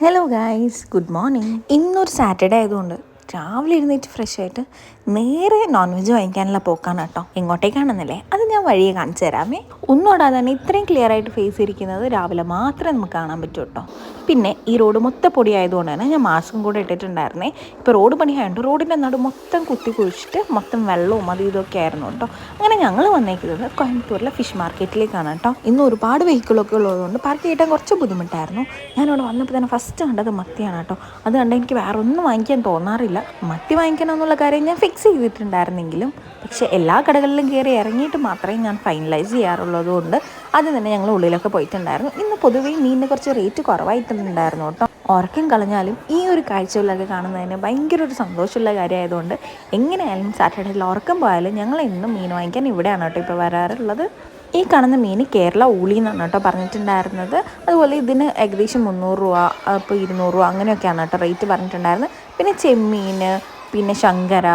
Hello guys good morning ഇന്നൊരു Saturday ആയതുകൊണ്ട് രാവിലെ എഴുന്നേറ്റ് ഫ്രഷ് ആയിട്ട് നേരെ നോൺ വെജ് വാങ്ങിക്കാനുള്ള പോക്കാണ് കേട്ടോ. എങ്ങോട്ടേക്കാണെന്നല്ലേ അത് ഞാൻ വഴിയെ കാണിച്ചു തരാമേ. ഒന്നും തന്നെ ഇത്രയും ക്ലിയർ ആയിട്ട് ഫേസ് ഇരിക്കുന്നത് രാവിലെ മാത്രമേ നമുക്ക് കാണാൻ പറ്റൂ കേട്ടോ. പിന്നെ ഈ റോഡ് മൊത്തം പൊടി ആയതുകൊണ്ട് തന്നെ ഞാൻ മാസ്കും കൂടെ ഇട്ടിട്ടുണ്ടായിരുന്നേ. ഇപ്പോൾ റോഡ് പണി പണിയായതുകൊണ്ട് റോഡിന്റെ നടു മൊത്തം കുത്തി കുഴിച്ചിട്ട് മൊത്തം വെള്ളവും അത് ഇതൊക്കെ ആയിരുന്നു കേട്ടോ. അങ്ങനെ ഞങ്ങൾ വന്നേക്കുന്നത് കോയമ്പത്തൂരിലെ ഫിഷ് മാർക്കറ്റിലേക്കാണ് കേട്ടോ. ഇന്ന് ഒരുപാട് വെഹിക്കിളൊക്കെ ഉള്ളതുകൊണ്ട് പാർക്ക് ചെയ്യാൻ കുറച്ച് ബുദ്ധിമുട്ടായിരുന്നു. ഞാനിവിടെ വന്നപ്പോൾ തന്നെ ഫസ്റ്റ് കണ്ടത് മത്തിയാണ് കേട്ടോ. അത് കണ്ട് എനിക്ക് വേറെ ഒന്നും വാങ്ങിക്കാൻ തോന്നാറില്ല. മത്തി വാങ്ങിക്കണം എന്നുള്ള കാര്യം ഞാൻ ഫിക്സ് ചെയ്തിട്ടുണ്ടായിരുന്നെങ്കിലും പക്ഷേ എല്ലാ കടകളിലും കയറി ഇറങ്ങിയിട്ട് മാത്രമേ ഞാൻ ഫൈനലൈസ് ചെയ്യാറുള്ളത് കൊണ്ട് ആദ്യം തന്നെ ഞങ്ങൾ ഉള്ളിലൊക്കെ പോയിട്ടുണ്ടായിരുന്നു. ഇന്ന് പൊതുവേ മീനിന് കുറച്ച് റേറ്റ് കുറവായിട്ടുണ്ടായിരുന്നു കേട്ടോ. ഉറക്കം കളഞ്ഞാലും ഈ ഒരു കാഴ്ചകളൊക്കെ കാണുന്നതിന് ഭയങ്കര ഒരു സന്തോഷമുള്ള കാര്യമായതുകൊണ്ട് എങ്ങനെയായാലും സാറ്റർഡേയിൽ ഉറക്കം പോയാലും ഞങ്ങൾ എന്നും മീൻ വാങ്ങിക്കാൻ ഇവിടെയാണ് കേട്ടോ ഇപ്പോൾ വരാറുള്ളത്. ഈ കാണുന്ന മീൻ കേരള ഊളി എന്നാണ് കേട്ടോ പറഞ്ഞിട്ടുണ്ടായിരുന്നത്. അതുപോലെ ഇതിന് ഏകദേശം മുന്നൂറ് രൂപ ഇപ്പോൾ ഇരുന്നൂറ് രൂപ അങ്ങനെയൊക്കെയാണ് കേട്ടോ റേറ്റ് പറഞ്ഞിട്ടുണ്ടായിരുന്നത്. പിന്നെ ചെമ്മീൻ പിന്നെ ശങ്കര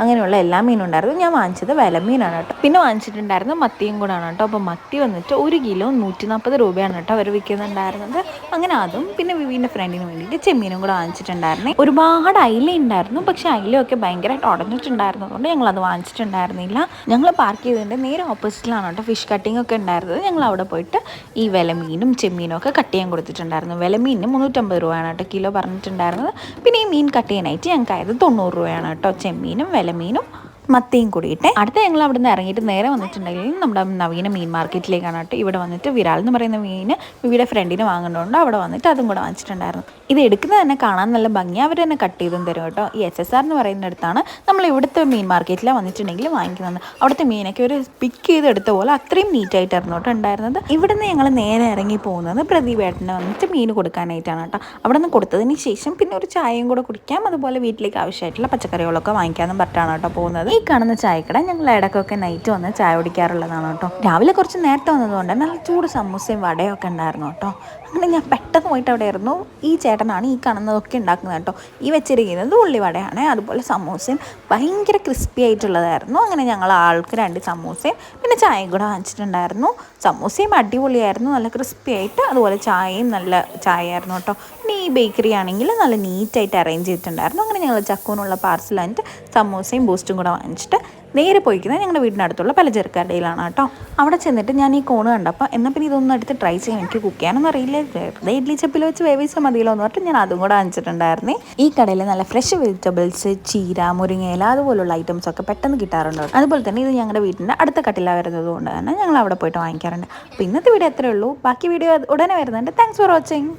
അങ്ങനെയുള്ള എല്ലാ മീനും ഉണ്ടായിരുന്നു. ഞാൻ വാങ്ങിച്ചത് വിലമീനാണ് കേട്ടോ. പിന്നെ വാങ്ങിച്ചിട്ടുണ്ടായിരുന്നത് മത്തിയും കൂടാണ് കേട്ടോ. അപ്പോൾ മത്തി വന്നിട്ട് ഒരു കിലോ നൂറ്റി നാൽപ്പത് രൂപയാണ് കേട്ടോ അവർ വിൽക്കുന്നുണ്ടായിരുന്നത്. അങ്ങനെ അതും പിന്നെ വിവീന്റെ ഫ്രണ്ടിന് വേണ്ടിയിട്ട് ചെമ്മീനും കൂടെ വാങ്ങിച്ചിട്ടുണ്ടായിരുന്നേ. ഒരുപാട് അയില ഉണ്ടായിരുന്നു. പക്ഷേ അയിലയൊക്കെ ഭയങ്കരമായിട്ട് ഉടഞ്ഞിട്ടുണ്ടായിരുന്നതുകൊണ്ട് ഞങ്ങൾ അത് വാങ്ങിച്ചിട്ടുണ്ടായിരുന്നില്ല. ഞങ്ങൾ പാർക്ക് ചെയ്തതിന്റെ നേരെ ഓപ്പോസിറ്റിലാണ് കേട്ടോ ഫിഷ് കട്ടിംഗ് ഒക്കെ ഉണ്ടായിരുന്നത്. ഞങ്ങൾ അവിടെ പോയിട്ട് ഈ വിലമീനും ചെമ്മീനും ഒക്കെ കട്ട് ചെയ്യാൻ കൊടുത്തിട്ടുണ്ടായിരുന്നു. വിലമീനിന് മുന്നൂറ്റമ്പത് രൂപയാണ് കേട്ടോ കിലോ പറഞ്ഞിട്ടുണ്ടായിരുന്നത്. പിന്നെ ഈ മീൻ കട്ട് ചെയ്യാനായിട്ട് ഞങ്ങൾക്ക് ആയത് തൊണ്ണൂറ് രൂപയാണ് കേട്ടോ. ചെമ്മീനും വിലമീനും മത്തിയും കൂടിയിട്ട്. അടുത്ത ഞങ്ങൾ അവിടെ നിന്ന് ഇറങ്ങിയിട്ട് നേരെ വന്നിട്ടുണ്ടെങ്കിൽ നമ്മുടെ നവീന മീൻ മാർക്കറ്റിലേക്കാണ് കേട്ടോ. ഇവിടെ വന്നിട്ട് വിരാൽ എന്ന് പറയുന്ന മീൻ വിവിയുടെ ഫ്രണ്ടിന് വാങ്ങുന്നുണ്ട്. അവിടെ വന്നിട്ട് അതും കൂടെ വാങ്ങിച്ചിട്ടുണ്ടായിരുന്നു. ഇത് എടുക്കുന്നത് തന്നെ കാണാൻ നല്ല ഭംഗി അവർ തന്നെ കട്ട് ചെയ്തും തരും കേട്ടോ. ഈ എസ് എസ് ആർ എന്ന് പറയുന്ന അടുത്താണ് നമ്മൾ ഇവിടുത്തെ മീൻ മാർക്കറ്റിലാണ് വന്നിട്ടുണ്ടെങ്കിൽ വാങ്ങിക്കുന്നത്. അവിടുത്തെ മീനൊക്കെ ഒരു പിക്ക് ചെയ്ത് എടുത്ത പോലെ അത്രയും നീറ്റായിട്ടായിരുന്നു കേട്ടോ ഉണ്ടായിരുന്നത്. ഇവിടെ നിന്ന് ഞങ്ങൾ നേരെ ഇറങ്ങി പോകുന്നത് പ്രദീപേട്ടന് വന്നിട്ട് മീൻ കൊടുക്കാനായിട്ടാണ് കേട്ടോ. അവിടെ നിന്ന് കൊടുത്തതിന് ശേഷം പിന്നെ ഒരു ചായയും കൂടെ കുടിക്കാം. അതുപോലെ വീട്ടിലേക്ക് ആവശ്യമായിട്ടുള്ള പച്ചക്കറികളൊക്കെ വാങ്ങിക്കാമെന്നും പറഞ്ഞിട്ടാണ് കേട്ടോ പോകുന്നത്. ഈ കാണുന്ന ചായക്കട ഞങ്ങൾ ഇടയ്ക്കൊക്കെ നൈറ്റ് വന്ന് ചായ കുടിക്കാറുള്ളതാണ് കേട്ടോ. രാവിലെ കുറച്ച് നേരത്തെ വന്നതുകൊണ്ട് നല്ല ചൂട് സമൂസയും വടയും ഒക്കെ ഉണ്ടായിരുന്നു കേട്ടോ. അങ്ങനെ ഞാൻ പെട്ടെന്ന് പോയിട്ട് അവിടെ ആയിരുന്നു ഈ ചേട്ടനാണ് ഈ കാണുന്നതൊക്കെ ഉണ്ടാക്കുന്നത് കേട്ടോ. ഈ വെച്ചിരിക്കുന്നത് ഉള്ളിവടയാണ് അതുപോലെ സമൂസയും ഭയങ്കര ക്രിസ്പി ആയിട്ടുള്ളതായിരുന്നു. അങ്ങനെ ഞങ്ങൾ ആൾക്ക് രണ്ട് സമൂസയും പിന്നെ ചായയും കൂടെ വാങ്ങിച്ചിട്ടുണ്ടായിരുന്നു. സമൂസയും അടിപൊളിയായിരുന്നു നല്ല ക്രിസ്പി ആയിട്ട് അതുപോലെ ചായയും നല്ല ചായയായിരുന്നു കേട്ടോ. പിന്നെ ഈ ബേക്കറി ആണെങ്കിൽ നല്ല നീറ്റായിട്ട് അറേഞ്ച് ചെയ്തിട്ടുണ്ടായിരുന്നു. അങ്ങനെ ഞങ്ങൾ ചക്കൂനുള്ള പാർസൽ വാങ്ങിയിട്ട് സമൂസയും ബൂസ്റ്റും കൂടെ വാങ്ങിച്ചിട്ട് നേരെ പോയിക്കുന്നത് ഞങ്ങളുടെ വീടിനടുത്തുള്ള പലചരക്കടയിലാണ് കേട്ടോ. അവിടെ ചെന്നിട്ട് ഞാൻ ഈ കോണ് കണ്ടപ്പോൾ എന്നാൽ പിന്നെ ഇതൊന്നും എടുത്ത് ട്രൈ ചെയ്യാൻ എനിക്ക് കുക്ക് ചെയ്യാനൊന്നും അറിയില്ല. വെറുതെ ഇഡ്ലി ചപ്പിൽ വെച്ച് വേവിച്ചാൽ മതിയല്ലോ എന്ന് പറഞ്ഞിട്ട് ഞാൻ അതും കൂടെ വാങ്ങിച്ചിട്ടുണ്ടായിരുന്നേ. ഈ കടയിൽ നല്ല ഫ്രഷ് വെജിറ്റബിൾസ് ചീര മുരിങ്ങയില അതുപോലുള്ള ഐറ്റംസ് ഒക്കെ പെട്ടെന്ന് കിട്ടാറുണ്ട്. അതുപോലെ തന്നെ ഇത് ഞങ്ങളുടെ വീടിന്റെ അടുത്ത കട്ടില വരുന്നത് കൊണ്ട് തന്നെ ഞങ്ങൾ അവിടെ പോയിട്ട് വാങ്ങിക്കാറുണ്ട്. അപ്പോൾ ഇന്നത്തെ വീഡിയോ എത്രയേ ഉള്ളൂ. ബാക്കി വീഡിയോ ഉടനെ വരുന്നുണ്ട്. Thanks for watching